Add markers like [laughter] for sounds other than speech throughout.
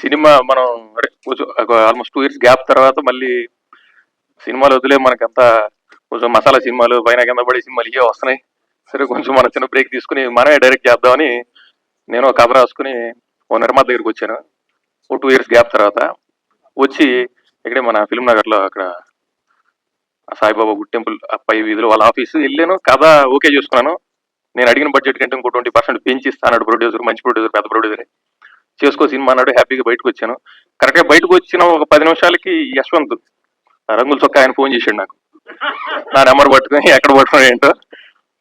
Cinema మనం almost two years gap తర్వాత మళ్ళీ సినిమాలు వదిలే మనకంతా కొంచెం మసాలా సినిమాలు పైన కింద పడే సినిమాలు ఇవే వస్తున్నాయి. సరే కొంచెం మన చిన్న బ్రేక్ తీసుకుని మనమే డైరెక్ట్ చేద్దామని నేను ఒక కథ రాసుకుని ఓ నిర్మాత దగ్గరికి వచ్చాను. ఓ టూ ఇయర్స్ గ్యాప్ తర్వాత వచ్చి ఇక్కడే మన ఫిల్మ్ నగర్లో అక్కడ సాయిబాబా గుడ్ టెంపుల్ పై వీధిలో వాళ్ళ ఆఫీస్ వెళ్ళాను. కథ ఓకే చేసుకున్నాను. నేను అడిగిన బడ్జెట్ కంటే ఇంకో ట్వంటీ పర్సెంట్ పెంచి ఇస్తాను ప్రొడ్యూసర్ మంచి ప్రొడ్యూసర్ పెద్ద ప్రొడ్యూసర్ చేసుకో సినిమా అన్నాడు హ్యాపీగా బయటకు వచ్చాను. కరెక్ట్గా బయటకు వచ్చిన ఒక పది నిమిషాలకి యశ్వంత్ ఆ రంగుల చొక్క ఆయన ఫోన్ చేశాడు నాకు. నా నెంబర్ పట్టుకుని ఎక్కడ పట్టుకున్నా ఏంటో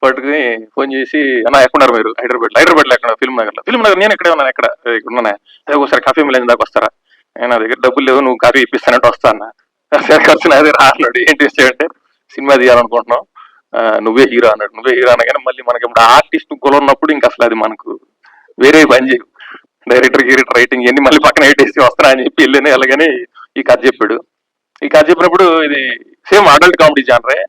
పట్టుకుని ఫోన్ చేసి అన్న ఎక్కడున్నారు మీరు? హైదరాబాద్ హైదరాబాద్లో ఎక్కడ? ఫిల్మ్ నగర్లో. ఫిల్మ్ నగర్ నేను ఎక్కడే ఉన్నాను ఎక్కడ? ఇక్కడ ఉన్నాను. అదే ఒకసారి కాఫీ మిల్ దాకా వస్తారా? నా దగ్గర డబ్బులు లేవు నువ్వు కాఫీ ఇప్పిస్తానంటే వస్తా అన్న. సరే ఖర్చు నాదే ఏంటి అంటే సినిమా తీయాలనుకుంటున్నాం నువ్వే హీరో అన్నాడు. నువ్వే హీరో అనగానే మళ్ళీ మనకి ఇప్పుడు ఆర్టిస్ట్ కుల ఉన్నప్పుడు ఇంకా అసలు అది మనకు వేరే పని చేయవు డైరెక్టర్ గీరెక్టర్ రైటింగ్ ఇవన్నీ మళ్ళీ పక్కన పెట్టేసి వస్తారా అని చెప్పి వెళ్ళాను అలాగని ఈ కథ చెప్పాడు. ఈ కథ చెప్పినప్పుడు ఇది సేమ్ అడల్ట్ కామెడీ జానరే.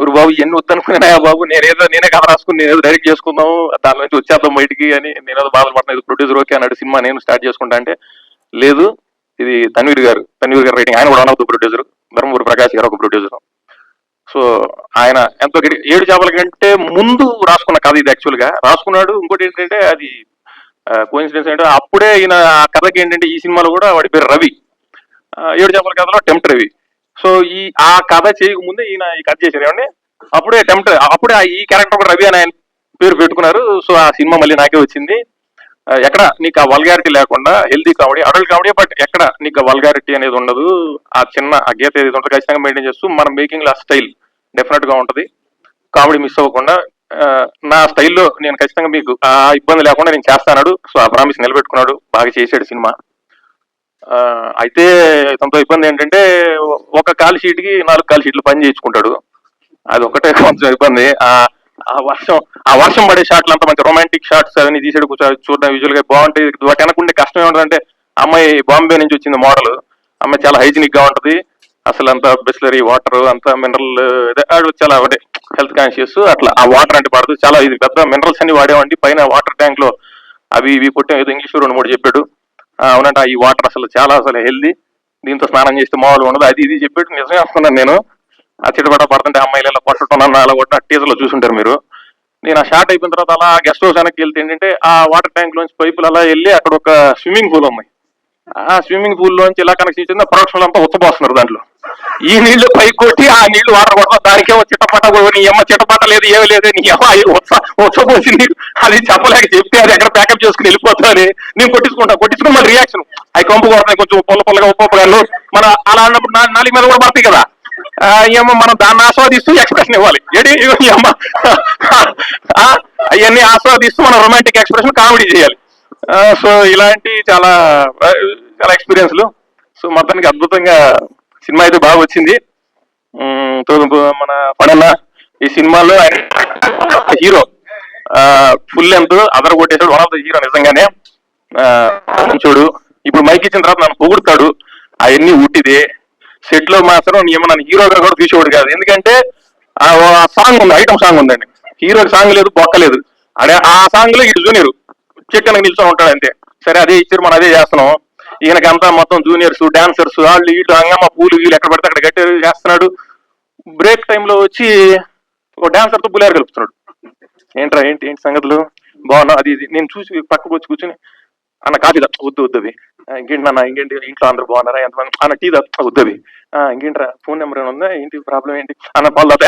ఊరు బాబు ఎన్ని వద్దనుకున్నా బాబు? నేనేదో నేనే కథ రాసుకుని నేనేదో డైరెక్ట్ చేసుకుందాం దాని నుంచి వచ్చేద్దాం బయటికి అని నేనేదో బాధలు పడుతున్నా. ప్రొడ్యూసర్ ఓకే అన్నాడు సినిమా నేను స్టార్ట్ చేసుకుంటా అంటే లేదు ఇది తన్వీర్ గారు తన్వీర్ గారు రైటింగ్. ఆయన కూడా one of the producer. Dharmapuri Prakash గారు ఒక ప్రొడ్యూసర్. సో ఆయన ఎంతో ఏడు చేపల కంటే ముందు రాసుకున్న కథ ఇది యాక్చువల్గా. రాసుకున్నాడు ఇంకోటి ఏంటంటే అది కోయిన్సిడెన్స్ ఏంటంటే అప్పుడే ఈయన ఆ కథకి ఏంటంటే ఈ సినిమాలో కూడా వాడి పేరు రవి. ఏడు చేపల కథలో టెంప్ట్ రవి. సో ఈ ఆ కథ చేయకముందే ఈయన ఈ కథ చేశారు. ఏమండి? అప్పుడే టెంప్ట్ అప్పుడే ఈ క్యారెక్టర్ కూడా రవి అని ఆయన పేరు పెట్టుకున్నారు. సో ఆ సినిమా మళ్ళీ నాకే వచ్చింది. ఎక్కడ? నీకు ఆ వల్గారిటీ లేకుండా healthy comedy adult comedy but ఎక్కడ? నీకు ఆ వల్గారిటీ అనేది ఉండదు. ఆ చిన్న ఆ గీత ఏది ఉంటుంది ఖచ్చితంగా మెయింటైన్ చేస్తూ మన మేకింగ్లో స్టైల్ డెఫినెట్గా ఉంటుంది. కామెడీ మిస్ అవ్వకుండా నా స్టైల్లో నేను ఖచ్చితంగా మీకు ఆ ఇబ్బంది లేకుండా నేను చేస్తానాడు. సో ఆ ప్రామిస్ నిలబెట్టుకున్నాడు. బాగా చేశాడు సినిమా. అయితే తనతో ఇబ్బంది ఏంటంటే ఒక కాల్ షీట్కి నాలుగు కాల్ షీట్లు పని చేయించుకుంటాడు. అది ఒకటే [laughs] కొంచెం ఇబ్బంది. ఆ ఆ వర్షం ఆ వర్షం పడే షాట్లు అంతా మంచి రొమాంటిక్ షాట్స్ అవన్నీ తీసాడు. చూడడం విజువల్గా బాగుంటాయి. వాటి వెనకుండే కష్టం ఏముంటుందంటే అమ్మాయి బాంబే నుంచి వచ్చింది మోడల్ అమ్మాయి చాలా హైజీనిక్గా ఉంటది. అసలు అంత బిస్లరీ వాటర్ అంతా మినరల్ చాలా అంటే హెల్త్ కాన్షియస్ అట్లా. ఆ వాటర్ అంటే పడదు చాలా ఇది పెద్ద మినరల్స్ అన్ని వాడేవండి పైన వాటర్ ట్యాంక్లో అవి ఇవి కొట్టాం. ఏదో ఇంగ్లీష్ రెండు మూడు చెప్పాడు. అవునంట ఈ వాటర్ అసలు చాలా అసలు హెల్దీ దీంతో స్నానం చేస్తే మామూలుగా ఉండదు. అది ఇది చెప్పాడు. నిజమే అనుకున్నాను నేను. ఆ చిటపట పడుతుంటే అమ్మాయిలు ఇలా కొట్టడం అలా కొట్టిన టీజర్లో చూసుంటారు మీరు. నేను ఆ షార్ట్ అయిపోయిన తర్వాత అలా గెస్ట్ హౌస్ వెనక్కి వెళ్తే ఏంటంటే ఆ వాటర్ ట్యాంక్ లోంచి పైపులు అలా వెళ్ళి అక్కడ ఒక స్విమ్మింగ్ పూల్ ఉన్నాయి ఆ స్విమ్మింగ్ పూల్ లోంచి ఇలా కనెక్షన్ ఇచ్చింది. ప్రొడక్షన్ అంతా ఉచ్చబోస్తున్నారు దాంట్లో. ఈ నీళ్ళు పైకి కొట్టి ఆ నీళ్ళు వాటర్ కొడతా దానికేమో చిట్టపట నీ అమ్మ చిట్టపట లేదు ఏమి లేదు నీ అమ్మ అయ్యి ఉత్స ఉచ్చబోసి అది చెప్పలేక చెప్తే అది ఎక్కడ ప్యాకప్ చేసుకుని వెళ్ళిపోతారు నేను కొట్టించుకుంటా కొట్టించుకుని మళ్ళీ రియాక్షన్ అవి కంపు కొడతాయి కొంచెం పొల్ల పొల్లగా ఉప్పగాళ్ళు మన అలా అన్నప్పుడు నా- నాలుగు మీద కూడా పడతాయి కదా. ఆ, అమ్మ మనం దాన్ని ఆస్వాదిస్తూ ఎక్స్ప్రెషన్ ఇవ్వాలి. ఏడి? అమ్మ. అవన్నీ ఆస్వాదిస్తూ మనం రొమాంటిక్ ఎక్స్ప్రెషన్ కామెడీ చేయాలి. సో ఇలాంటి చాలా చాలా ఎక్స్పీరియన్స్లు సో మొత్తానికి అద్భుతంగా సినిమా అయితే బాగా వచ్చింది. మన పడన్న ఈ సినిమాలో హీరో ఫుల్ లెంత్ అదర కొట్టేసాడు వన్ ఆఫ్ ద హీరో నిజంగానే. చూడు ఇప్పుడు మైక్ ఇచ్చిన తర్వాత నన్ను పొగుడుతాడు. అవన్నీ ఉట్టిదే సెట్లో మాత్రం ఏమో నన్ను హీరోగా కూడా తీసేవాడు కాదు. ఎందుకంటే ఆ సాంగ్ ఉంది ఐటమ్ సాంగ్ ఉందండి. హీరోకి సాంగ్ లేదు బొక్కలేదు. అదే ఆ సాంగ్లో ఇటు జూనియర్ చెట్టున నిల్చొని ఉంటాడు అంతే. సరే అదే ఇచ్చారు మనం అదే చేస్తున్నాం. ఈయనకంతా మొత్తం జూనియర్స్ డాన్సర్స్ వాళ్ళు వీళ్ళు అంగమ్మ పూలు వీళ్ళు ఎక్కడ పడితే అక్కడ గట్టి చేస్తున్నాడు. బ్రేక్ టైంలో వచ్చి ఒక డాన్సర్తో పులిహార కలుపుతున్నాడు. ఏంట్రా ఏంటి ఏంటి సంగతులు? బాగున్నా అది ఇది. నేను చూసి పక్కకు వచ్చి కూర్చుని అన్న కాఫీ దా వద్దు వద్దవి ఇంకేంటి నాన్న ఇంకేంటి? ఇంట్లో అందరు బాగున్నారా? ఎంతమంది? అన్న టీ దా వద్దవి ఇంకేంట్రా? ఫోన్ నెంబర్ ఏమైనా ఉందా? ఏంటి ప్రాబ్లం ఏంటి? అన్న పాలు తాత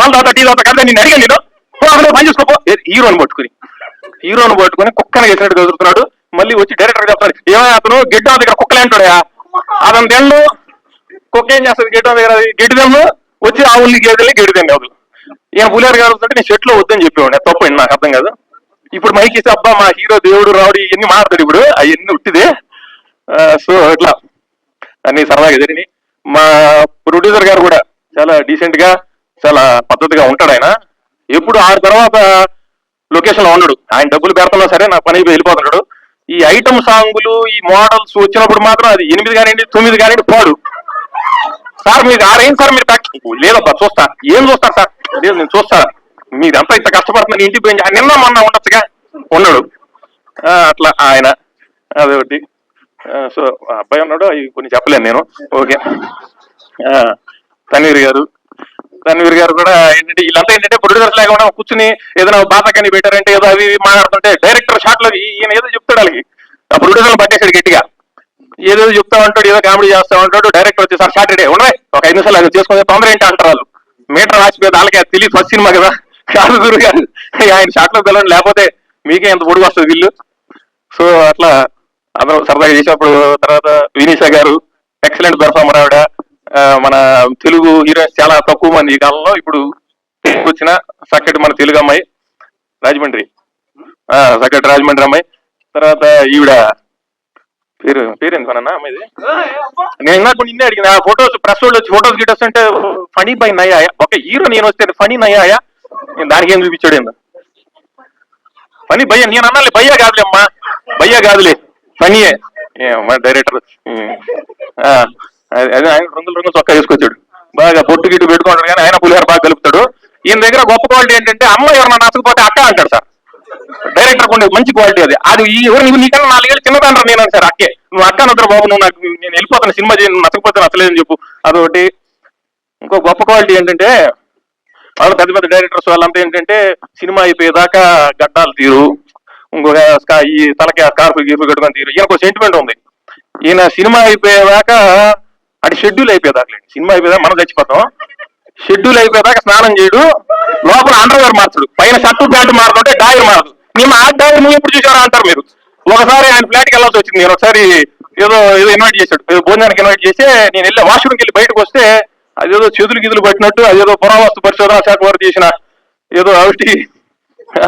పాలు తాత టీ తాత కదా నేను అడిగాను నేను. పని చేసుకోపో. హీరోని పట్టుకుని హీరోని పట్టుకుని కుక్కని వేసినట్టు కదురుతున్నాడు మళ్ళీ వచ్చి డైరెక్టర్ చెప్తాడు ఏమైనా అతను? గెడ్డ దగ్గర కుక్కలే అంటాడా అతను తెల్లు కుక్క ఏం చేస్తుంది? గెడ్డ దగ్గర గెడ్డి తెల్లు వచ్చి ఆవుల్ని గేదెల్ని గెడ్డి తెల్లి అవదు ఈయన పులిహారు గారు నేను షెట్లో వద్దని చెప్పేవాడు తప్పు నాకు అర్థం కాదు. ఇప్పుడు మైకి ఇస్తే అబ్బా మా హీరో దేవుడు రావుడు ఇవన్నీ మాట్లాడు ఇప్పుడు అవన్నీ ఉట్టిదే. సో ఇట్లా. అన్ని సరదాగా జరిగినాయి. మా ప్రొడ్యూసర్ గారు కూడా చాలా డీసెంట్గా చాలా పద్ధతిగా ఉంటాడు ఆయన. ఎప్పుడు ఆరు తర్వాత లొకేషన్లో ఉండడు. ఆయన డబ్బులు పెడుతున్నా సరే నా పని వెళ్ళిపోతున్నాడు ఈ ఐటమ్ సాంగులు ఈ మోడల్స్ వచ్చినప్పుడు మాత్రం అది ఎనిమిది కానివ్వండి తొమ్మిది కానివ్వండి పాడు. సార్ మీరు ఆరేం సార్ మీరు ప్యాక్ లేదబ్బా చూస్తా. ఏం చూస్తారు సార్? లేదు నేను చూస్తా. మీరంతా ఇంత కష్టపడుతున్నారు ఇంటికి పోయి నిన్న మొన్న ఉండొచ్చుగా? ఉన్నాడు. అట్లా ఆయన. అదొకటి సో అబ్బాయి ఉన్నాడు అవి కొన్ని చెప్పలేను నేను. ఓకే. ఆ, గారు. రణవీర్ గారు కూడా ఏంటంటే వీళ్ళంతా ఏంటంటే ప్రొడ్యూసర్స్ లేకుండా కూర్చుని ఏదైనా బాధ కానీ పెట్టారంటే ఏదో అవి ఇవి మాట్లాడుతుంటే డైరెక్టర్ షాట్లో ఈయన ఏదో చెప్తాడు వాళ్ళకి. ఆ ప్రొడ్యూసర్లు పట్టేశాడు గట్టిగా. ఏదో చెప్తా ఉంటాడు ఏదో కామెడీ చేస్తా ఉంటాడు డైరెక్టర్ వచ్చేసారి సాటర్డే ఉండవే ఒక ఐదు నిమిషాలు అది చేసుకునే తొందర ఏంటి అంటారు వాళ్ళు? మీటర్ రాసిపోయేది వాళ్ళకి అది తెలియదు ఫస్ట్ సినిమా కదా. కాదు గురు గారు ఆయన షాట్లో పిల్లలు లేకపోతే మీకే ఎంత పొడుగు వస్తుంది వీళ్ళు. సో అట్లా అందరూ సరదాగా చేసినప్పుడు తర్వాత వినీషా గారు ఎక్సలెంట్ పెర్ఫార్మర్ ఆవిడ మన తెలుగు హీరోయిన్స్ చాలా తక్కువ మంది ఈ కాలంలో. ఇప్పుడు వచ్చిన సక్కటి మన తెలుగు అమ్మాయి రాజమండ్రి. ఆ, రాజమండ్రి అమ్మాయి. తర్వాత ఈవిడ పేరు పేరేంది మన అన్న అమ్మాయిది? నేను నాకు నిన్నే అడిగిన ఫొటోస్ ప్రెస్ వాళ్ళు వచ్చి ఫొటోస్ గిటోస్ అంటే ఫనీ బై నయ్యాయా ఒక హీరో నేను వస్తే ఫనీ నయ్యాయా నేను దానికి ఏం చూపించాడు ఏందో? పని భయ్య నేను అన్నాలి భయ్య కాదులే అమ్మా. భయ్య కాదులే ఫనీయే. మా డైరెక్టర్. అదే ఆయన రంగులు రంగులు చొక్కా వేసుకొచ్చాడు. బాగా పొట్టు గిట్టు పెట్టుకుంటాడు కానీ ఆయన పులిహార బాగా కలుపుతాడు. ఈయన దగ్గర గొప్ప క్వాలిటీ ఏంటంటే అమ్మ ఎవరన్నా నచ్చకపోతే అక్క అంటాడు సార్. డైరెక్టర్ ఉండే మంచి క్వాలిటీ అది. అది ఎవరు నీకు నీకన్నా నాలుగేళ్ళు చిన్నదంటారు నేను సార్ అక్కే. నువ్వు అక్క నద్దరు బాబు నువ్వు నాకు నేను వెళ్ళిపోతాను సినిమా చేయను నచ్చకపోతే నచ్చలేదని చెప్పు. అదొకటి. ఇంకో గొప్ప క్వాలిటీ ఏంటంటే వాళ్ళు పెద్ద పెద్ద డైరెక్టర్స్ వాళ్ళంతా ఏంటంటే సినిమా అయిపోయేదాకా గడ్డాలు తీరు. ఇంకొక ఈ తలకి స్కార్ఫ్ గీర్ఫ్ కట్టుకొని తీరు. ఈయనకు సెంటిమెంట్ ఉంది. ఈయన సినిమా అయిపోయేదాకా అది షెడ్యూల్ అయిపోయేదాకా సినిమా అయిపోయేదా మనం చచ్చిపోతాం. షెడ్యూల్ అయిపోయేదాకా స్నానం చేయడు. లోపల అండర్వేర్ మార్చడు. పైన షర్టు ప్యాంట్ మారుతుంటే డాయర్ మారదు. మేము ఆ డాయర్ నువ్వు ఎప్పుడు చూసారా అంటారు మీరు? ఒకసారి ఆయన ఫ్లాట్కి వెళ్ళాల్సి వచ్చింది. నేను ఒకసారి ఏదో ఏదో ఇన్వైట్ చేశాడు. భోజనానికి ఇన్వైట్ చేసి నేను వెళ్ళి వాష్రూమ్కి వెళ్ళి బయటకు వస్తే అదేదో చేతులు గిదులు పట్టినట్టు అదేదో పురావస్తు పరిశోధన శాఖ వారు చేసిన ఏదో అవిటి ఒక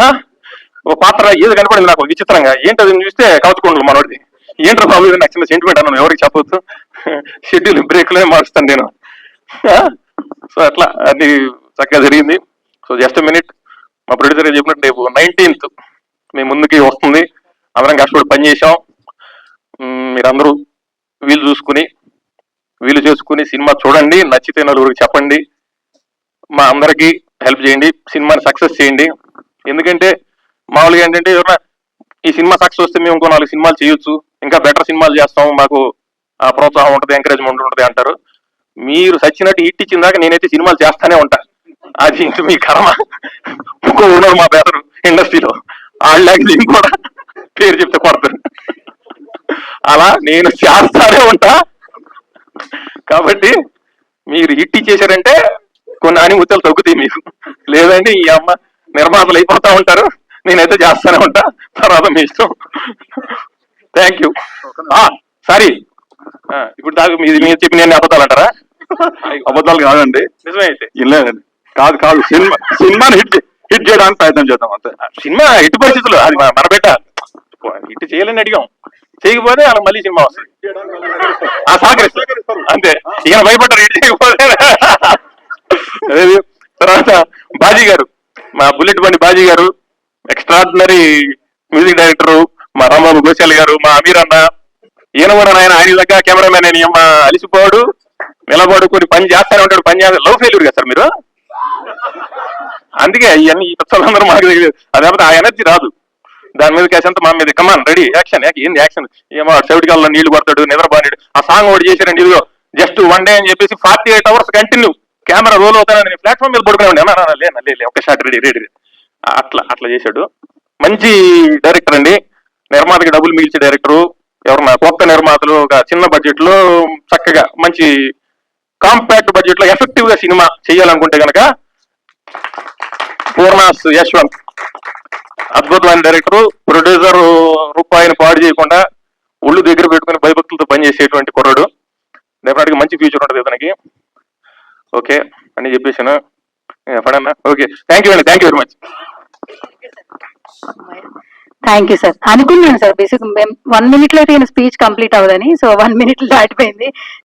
ఓ పాత్ర ఏదో కనపడింది నాకు విచిత్రంగా. ఏంటది చూస్తే కవచకుండలు మనోడిది. ఏంటో బాబు నాకు చిన్న సెంటిమెంట్ అన్నాను. ఎవరికి చెప్పవచ్చు షెడ్యూల్ బ్రేక్లోనే మారుస్తాను నేను సో అట్లా అది చక్కగా జరిగింది. సో జస్ట్ మినిట్ మా ప్రొడ్యూసర్ చెప్పినట్టు రేపు నైన్టీన్త్ మీ ముందుకి వస్తుంది. అందరం కష్టపడి పని చేసాం మీరందరూ వీలు చూసుకుని వీలు చేసుకుని సినిమా చూడండి. నచ్చితే నలుగురికి చెప్పండి. మా అందరికి హెల్ప్ చేయండి. సినిమాని సక్సెస్ చేయండి. ఎందుకంటే మామూలుగా ఏంటంటే ఎవరైనా ఈ సినిమా సక్సెస్ వస్తే మేము ఇంకో నాలుగు సినిమాలు చేయొచ్చు. ఇంకా బెటర్ సినిమాలు చేస్తాం మాకు ప్రోత్సాహం ఉంటుంది ఎంకరేజ్మెంట్ ఉంటుంది అంటారు. మీరు సచ్చినట్టు హిట్ ఇచ్చిన దాకా నేనైతే సినిమాలు చేస్తానే ఉంటా. అది ఇంక మీ కర్మ. ఇంకో ఉన్నారు మా బెదరు ఇండస్ట్రీలో. వాళ్ళకి కూడా పేరు చెప్తే కొడతారు. అలా నేను చేస్తానే ఉంటా. కాబట్టి మీరు హిట్ ఇచ్చేసారంటే కొన్ని ఆనిముత్యాలు తగ్గుతాయి మీకు. లేదంటే ఈ అమ్మ నిర్మాతలు అయిపోతా ఉంటారు. నేనైతే చేస్తానే ఉంటా. తర్వాత మీ ఇష్టం. Thank you sorry. ఇప్పుడు దాకా మీది మీరు చెప్పి నేను అబద్ధాలు అంటారా? అబద్ధాలు కాదండి. నిజమే అయితే. కాదు కాదు. సినిమా సినిమాని హిట్ హిట్ చేయడానికి ప్రయత్నం చేద్దాం అంతే. సినిమా ఇటు పరిస్థితులు అది మన బిడ్డ ఇటు చేయలేని అడిగాం. చేయకపోతే అలా మళ్ళీ సినిమా వస్తుంది. ఆ సహకరిస్తారు. అంతే. ఈయన భయపడ్డారు ఇటు చేయకపోతే. తర్వాత బాజీ గారు. మా బుల్లెట్ బండి బాజీ గారు. ఎక్స్ట్రాడినరీ మ్యూజిక్ డైరెక్టర్ మా రాంబాబు గోశాల్ గారు మా అమీర్ అన్న. ఈయన కూడా ఆయన ఆయన దగ్గర కెమెరామెన్ అని అలిసిపోడు నిలబడు కొన్ని పని చేస్తానే ఉంటాడు. పని చేస్తారు లవ్ ఫెయిల్యూర్ కదా సార్ మీరు? అందుకే ఇవన్నీ ఈ మాకు తెలియదు. అదే ఆ ఎనర్జీ రాదు. దాని మీద కేసంత మా మీద. కమాన్ రెడీ యాక్షన్ ఏంది యాక్షన్ ఏమో సెవెంటీ నీళ్ళు పడతాడు నిద్రపోయాడు ఆ సాంగ్ ఒకటి చేశారండి ఇదిగో. జస్ట్ వన్ డే అని చెప్పేసి forty eight hours continue camera roll అవుతానని నేను ప్లాట్ఫామ్ మీద పడుకునే ఉండే. అన్నా లేనా లే ఒక షాట్ రెడీ రెడీ అట్లా అట్లా చేశాడు. మంచి డైరెక్టర్ అండి. నిర్మాతకి డబ్బులు మిగిల్చే డైరెక్టర్ కొత్త నిర్మాతలు ఒక చిన్న బడ్జెట్లో చక్కగా మంచి కాంపాక్ట్ బడ్జెట్లో ఎఫెక్టివ్గా సినిమా చేయాలనుకుంటే గనక పూర్ణాస్ యశ్వంత్ అద్భుతమైన డైరెక్టర్ ప్రొడ్యూసర్ రూపాయిని పాడు చేయకుండా ఒళ్ళు దగ్గర పెట్టుకుని భయభక్తులతో పనిచేసేటువంటి కుర్రాడు. డెఫినెట్గా మంచి ఫ్యూచర్ ఉంటుంది ఇతనికి ఓకే అని చెప్పేసాను ఎప్పుడన్నా ఓకే థ్యాంక్ యూ అండి thank you very much thank you sir అనుకున్నాను సార్ బేసిక్ వన్ మినిట్లో అయితే స్పీచ్ కంప్లీట్ అవ్వదని సో వన్ మినిట్ దాటిపోయింది.